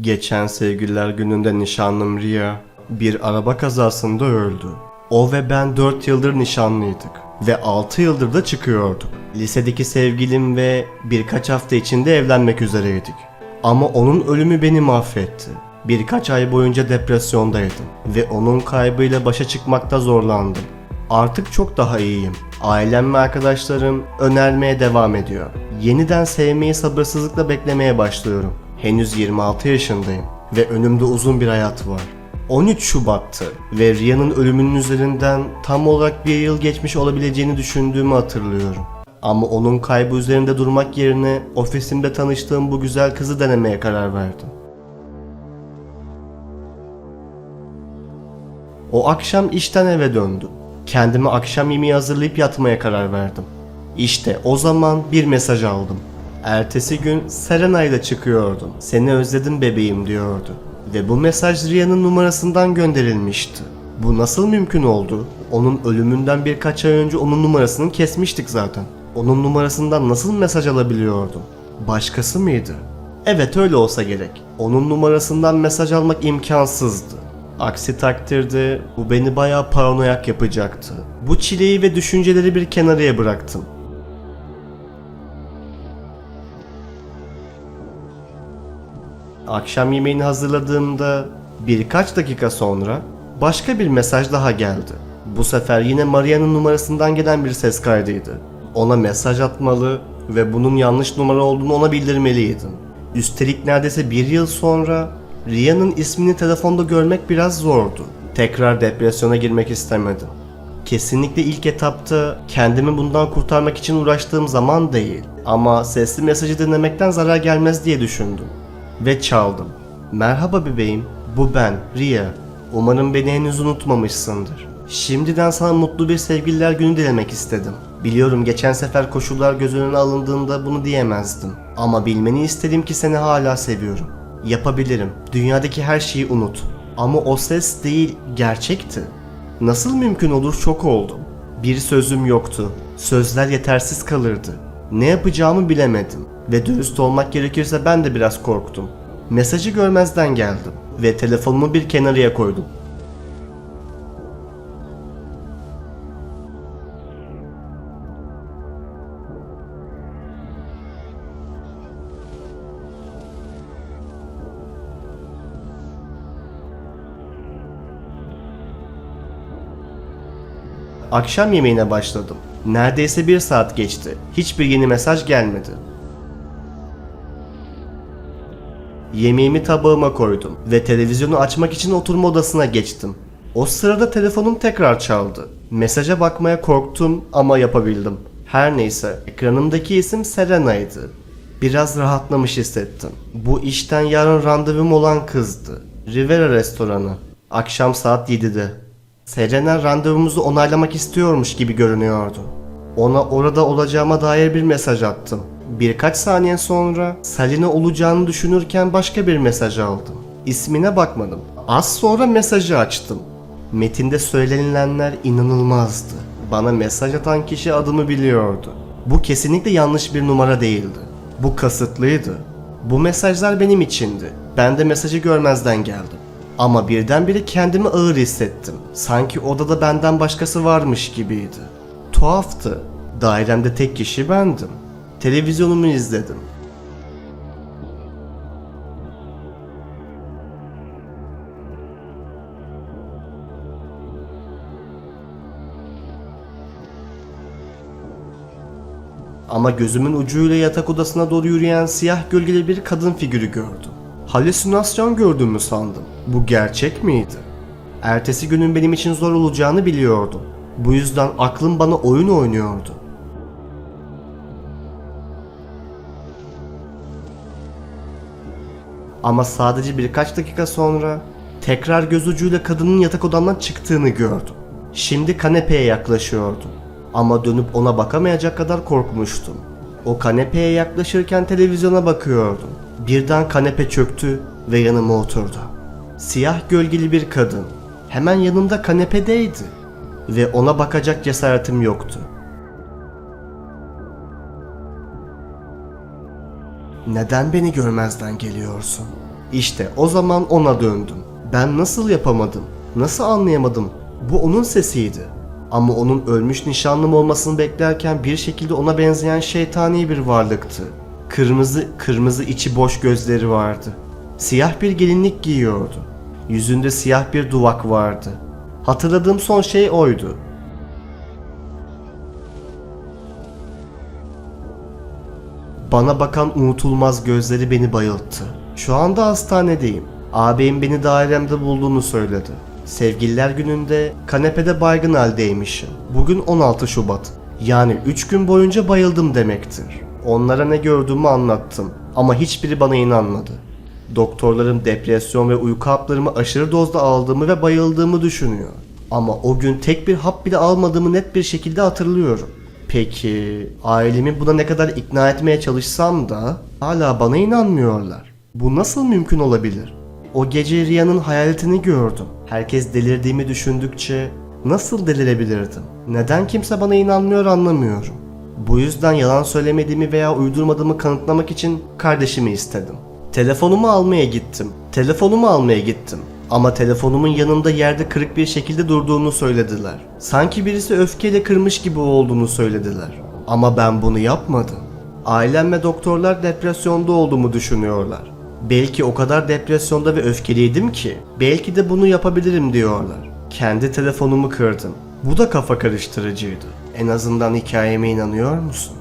Geçen sevgililer gününde nişanlım Ria bir araba kazasında öldü. O ve ben 4 yıldır nişanlıydık ve 6 yıldır da çıkıyorduk. Lisedeki sevgilim ve birkaç hafta içinde evlenmek üzereydik. Ama onun ölümü beni mahvetti. Birkaç ay boyunca depresyondaydım ve onun kaybıyla başa çıkmakta zorlandım. Artık çok daha iyiyim. Ailem ve arkadaşlarım önermeye devam ediyor. Yeniden sevmeyi sabırsızlıkla beklemeye başlıyorum. Henüz 26 yaşındayım ve önümde uzun bir hayat var. 13 Şubat'tı ve Ria'nın ölümünün üzerinden tam olarak bir yıl geçmiş olabileceğini düşündüğümü hatırlıyorum. Ama onun kaybı üzerinde durmak yerine ofisimde tanıştığım bu güzel kızı denemeye karar verdim. O akşam işten eve döndüm. Kendime akşam yemeği hazırlayıp yatmaya karar verdim. İşte o zaman bir mesaj aldım. Ertesi gün Serena ile çıkıyordum. Seni özledim bebeğim diyordu. Ve bu mesaj Ria'nın numarasından gönderilmişti. Bu nasıl mümkün oldu? Onun ölümünden birkaç ay önce onun numarasını kesmiştik zaten. Onun numarasından nasıl mesaj alabiliyordum? Başkası mıydı? Evet öyle olsa gerek. Onun numarasından mesaj almak imkansızdı. Aksi takdirde bu beni bayağı paranoyak yapacaktı. Bu çileyi ve düşünceleri bir kenarıya bıraktım. Akşam yemeğini hazırladığımda birkaç dakika sonra başka bir mesaj daha geldi. Bu sefer yine Maria'nın numarasından gelen bir ses kaydıydı. Ona mesaj atmalı ve bunun yanlış numara olduğunu ona bildirmeliydim. Üstelik neredeyse bir yıl sonra Ria'nın ismini telefonda görmek biraz zordu. Tekrar depresyona girmek istemedim. Kesinlikle ilk etapta kendimi bundan kurtarmak için uğraştığım zaman değil. Ama sesli mesajı dinlemekten zarar gelmez diye düşündüm. Ve çaldım. Merhaba bebeğim, bu ben, Ria. Umarım beni henüz unutmamışsındır. Şimdiden sana mutlu bir sevgililer günü dilemek istedim. Biliyorum geçen sefer koşullar göz önüne alındığında bunu diyemezdim. Ama bilmeni istedim ki seni hala seviyorum. Yapabilirim. Dünyadaki her şeyi unut. Ama o ses değil, gerçekti. Nasıl mümkün olur şok oldum. Bir sözüm yoktu. Sözler yetersiz kalırdı. Ne yapacağımı bilemedim. Ve dürüst olmak gerekirse ben de biraz korktum. Mesajı görmezden geldim. Ve telefonumu bir kenarıya koydum. Akşam yemeğine başladım. Neredeyse bir saat geçti. Hiçbir yeni mesaj gelmedi. Yemeğimi tabağıma koydum ve televizyonu açmak için oturma odasına geçtim. O sırada telefonum tekrar çaldı. Mesaja bakmaya korktum ama yapabildim. Her neyse, ekranımdaki isim Serena'ydı. Biraz rahatlamış hissettim. Bu işten yarın randevum olan kızdı. Rivera restoranı. Akşam saat 7'de. Serena randevumuzu onaylamak istiyormuş gibi görünüyordu. Ona orada olacağıma dair bir mesaj attım. Birkaç saniye sonra Salina olacağını düşünürken başka bir mesaj aldım. İsmine bakmadım. Az sonra mesajı açtım. Metinde söylenilenler inanılmazdı. Bana mesaj atan kişi adımı biliyordu. Bu kesinlikle yanlış bir numara değildi. Bu kasıtlıydı. Bu mesajlar benim içindi. Ben de mesajı görmezden geldim. Ama birdenbire kendimi ağır hissettim. Sanki odada benden başkası varmış gibiydi. Tuhaftı. Dairemde tek kişi bendim. Televizyonumu izledim. Ama gözümün ucuyla yatak odasına doğru yürüyen siyah gölgeli bir kadın figürü gördüm. Halüsinasyon gördüğümü sandım. Bu gerçek miydi? Ertesi günün benim için zor olacağını biliyordum. Bu yüzden aklım bana oyun oynuyordu. Ama sadece birkaç dakika sonra tekrar göz ucuyla kadının yatak odamdan çıktığını gördüm. Şimdi kanepeye yaklaşıyordum. Ama dönüp ona bakamayacak kadar korkmuştum. O kanepeye yaklaşırken televizyona bakıyordum. Birden kanepe çöktü ve yanıma oturdu. Siyah gölgeli bir kadın. Hemen yanımda kanepedeydi. Ve ona bakacak cesaretim yoktu. Neden beni görmezden geliyorsun? İşte o zaman ona döndüm. Ben nasıl yapamadım? Nasıl anlayamadım? Bu onun sesiydi. Ama onun ölmüş nişanlım olmasını beklerken bir şekilde ona benzeyen şeytani bir varlıktı. Kırmızı, kırmızı içi boş gözleri vardı. Siyah bir gelinlik giyiyordu. Yüzünde siyah bir duvak vardı. Hatırladığım son şey oydu. Bana bakan unutulmaz gözleri beni bayılttı. Şu anda hastanedeyim. Ağabeyim beni dairemde bulduğunu söyledi. Sevgililer gününde kanepede baygın haldeymişim. Bugün 16 Şubat. Yani 3 gün boyunca bayıldım demektir. Onlara ne gördüğümü anlattım ama hiçbiri bana inanmadı. Doktorlarım depresyon ve uyku haplarımı aşırı dozda aldığımı ve bayıldığımı düşünüyor. Ama o gün tek bir hap bile almadığımı net bir şekilde hatırlıyorum. Peki ailemi buna ne kadar ikna etmeye çalışsam da hala bana inanmıyorlar. Bu nasıl mümkün olabilir? O gece Riya'nın hayaletini gördüm. Herkes delirdiğimi düşündükçe nasıl delirebilirdim? Neden kimse bana inanmıyor anlamıyorum. Bu yüzden yalan söylemediğimi veya uydurmadığımı kanıtlamak için kardeşimi istedim. Telefonumu almaya gittim. Telefonumu almaya gittim. Ama telefonumun yanında yerde kırık bir şekilde durduğunu söylediler. Sanki birisi öfkeyle kırmış gibi olduğunu söylediler. Ama ben bunu yapmadım. Ailem ve doktorlar depresyonda olduğumu düşünüyorlar. Belki o kadar depresyonda ve öfkeliydim ki belki de bunu yapabilirim diyorlar. Kendi telefonumu kırdım. Bu da kafa karıştırıcıydı. En azından hikayeme inanıyor musun?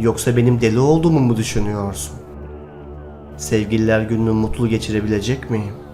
Yoksa benim deli olduğumu mu düşünüyorsun? Sevgililer gününü mutlu geçirebilecek miyim?